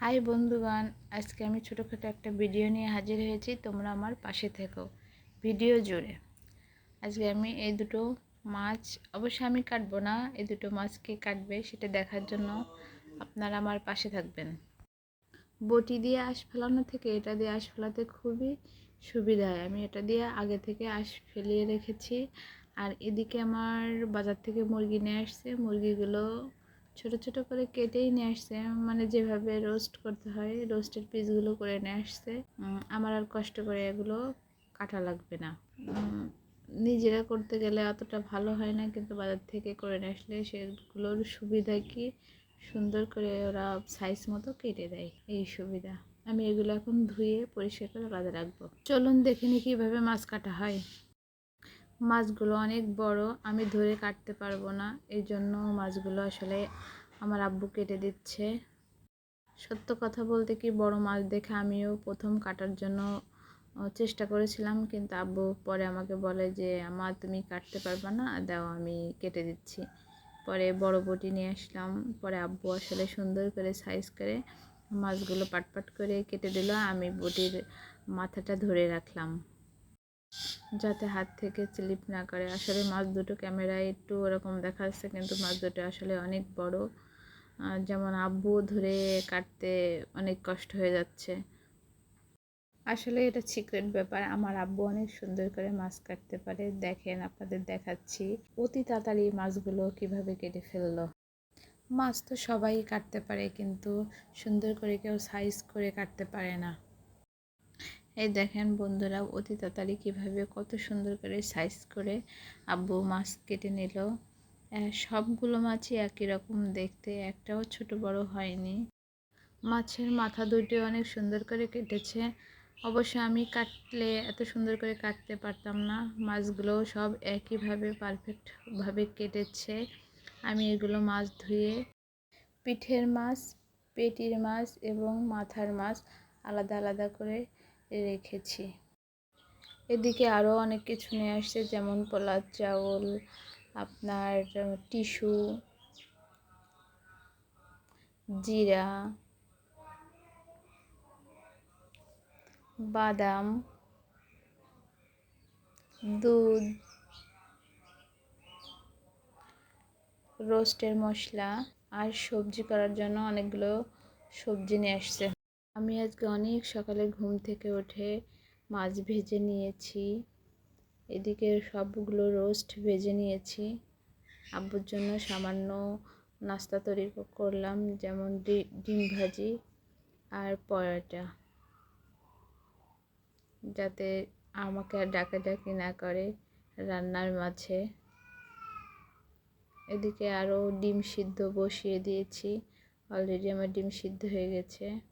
High বন্ধুগণ, আজকে আমি ছোটোখাটো একটা ভিডিও নিয়ে হাজির হয়েছি, তোমরা আমার পাশে থেকো। ভিডিও জুড়ে। আজকে আমি এই দুটো মাছ অবশ্যই আমি কাটবো না, এই দুটো মাছ কে কাটবে সেটা দেখার জন্য আপনারা আমার পাশে থাকবেন। বটি দিয়ে আঁশ ফেলানো থেকে এটা দিয়ে আঁশ ফেলাতে খুবই সুবিধা হয়। আমি এটা দিয়ে আগে থেকে আঁশ ফেলিয়ে রেখেছি। আর এদিকে আমার বাজার থেকে মুরগি নিয়ে আসছে। মুরগিগুলো ছোট ছোট করে কেটেই নিয়ে আসছে। মানে যেভাবে রোস্ট করতে হয় রোস্টের পিসগুলো করে নিয়ে আসছে। আমার আর কষ্ট করে এগুলো কাটা লাগবে না। নিজেরা করতে গেলে অতটা ভালো হয় না, কিন্তু বাজার থেকে করে নিয়ে আসলে সেগুলোর সুবিধা কি? সুন্দর করে ওরা সাইজ মতো কেটে দেয়, এই সুবিধা। আমি এগুলো এখন ধুয়ে পরিষ্কার করে কাজে রাখব। চলুন দেখে নি কীভাবে মাছ কাটা হয়। মাছগুলো অনেক বড়, আমি ধরে কাটতে পারব না। এই জন্য মাছগুলো আসলে আমার আব্বু কেটে দিচ্ছে। সত্য কথা বলতে কি, বড় মাছ দেখে আমিও প্রথম কাটার জন্য চেষ্টা করেছিলাম। কিন্তু আব্বু পরে আমাকে বলে যে, মা, তুমি কাটতে পারবে না, দাও, আমি কেটে দিচ্ছি। পরে বড় বটি নিয়ে আসলাম। পরে আব্বু আসলে সুন্দর করে সাইজ করে মাছগুলো পাট পাট করে কেটে দিল। আমি বটির মাথাটা ধরে রাখলাম। যাতে হাত থেকে স্লিপ না করে। আসলে মাছ দুটো ক্যামেরায় একটু ওরকম দেখা যাচ্ছে কিন্তু মাছ দুটো আসলে অনেক বড়। যেমন আব্বু ধরে কাটতে অনেক কষ্ট হয়ে যাচ্ছে। আসলে এটা সিক্রেট ব্যাপার। আমার আব্বু অনেক সুন্দর করে মাছ কাটতে পারে। দেখেন, আপনাদের দেখাচ্ছি। অতি তাড়াতাড়ি মাছগুলো কীভাবে কেটে ফেলল। মাছ তো সবাই কাটতে পারে, কিন্তু সুন্দর করে কেউ সাইজ করে কাটতে পারে না। এই দেখেন বন্ধুরা অতি তাড়াতাড়ি কীভাবে কত সুন্দর করে সাইজ করে আব্বু মাছ কেটে নিল। সবগুলো মাছই একই রকম দেখতে, একটাও ছোট বড় হয়নি। মাছের মাথা দুটি অনেক সুন্দর করে কেটেছে। অবশ্য আমি কাটলে এত সুন্দর করে কাটতে পারতাম না। মাছগুলো সব একইভাবে পারফেক্টভাবে কেটেছে। আমি এগুলো মাছ ধুয়ে পিঠের মাছ, পেটির মাছ এবং মাথার মাছ আলাদা আলাদা করে রেখেছি। এদিকে আরও অনেক কিছু নিয়ে আসছে, যেমন পোলার চাউল, আপনার টিস্যু, জিরা, বাদাম, দুধ, রোস্টের মশলা, আর সবজি করার জন্য অনেকগুলো সবজি নিয়ে আসছে। আমি আজকে অনেক সকালে ঘুম থেকে উঠে মাছ ভেজে নিয়েছি। এদিকে সবগুলো রোস্ট ভেজে নিয়েছি। আব্বুর জন্য সামান্য নাস্তা তৈরি করলাম, যেমন ডিম ভাজি আর পরোটা। যাতে আমাকে আর ডাকাডাকি না করে রান্নার মাঝে। এদিকে আরও ডিম সিদ্ধ বসিয়ে দিয়েছি। অলরেডি আমার ডিম সিদ্ধ হয়ে গেছে।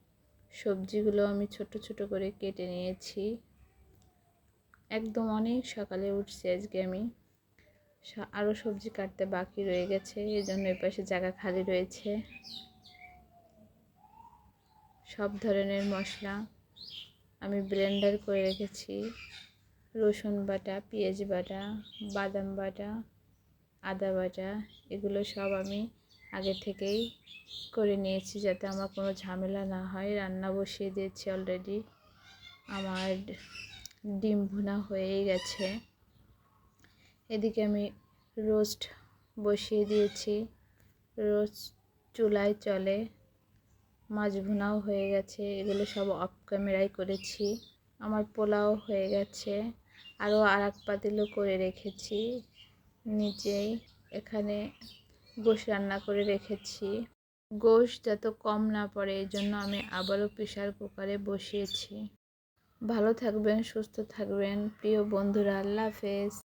সবজিগুলো আমি ছোট ছোট করে কেটে নিয়েছি। একদম অনেক সকালে উঠছি আজকে আমি। আরও সবজি কাটতে বাকি রয়ে গেছে, এই জন্য এ পাশে জায়গা খালি রয়েছে। সব ধরনের মশলা আমি ব্লেন্ডার করে রেখেছি। রসুন বাটা, পেঁয়াজ বাটা, বাদাম বাটা, আদা বাটা, এগুলো সব আমি আগে থেকেই করে নিয়েছি যাতে আমার কোনো ঝামেলা না হয়। রান্না বসিয়ে দিয়েছি অলরেডি আমার ডিম ভুনা হয়েই গেছে। এদিকে আমি রোস্ট বসিয়ে দিয়েছি। রোস্ট চুলায় চলে। মাছ ভুনাও হয়ে গেছে। এগুলো সব অফ ক্যামেরায় করেছি। আমার পোলাও হয়ে গেছে। আরও আর এক পাতিলও করে রেখেছি। নিচেই এখানে গোশ রান্না করে রেখেছি। গোশ যত কম না পড়ে এই জন্য আমি আবারও প্রেশার কুকারে বসিয়েছি। ভালো থাকবেন, সুস্থ থাকবেন। প্রিয় বন্ধুরা, আল্লাহ হাফেজ।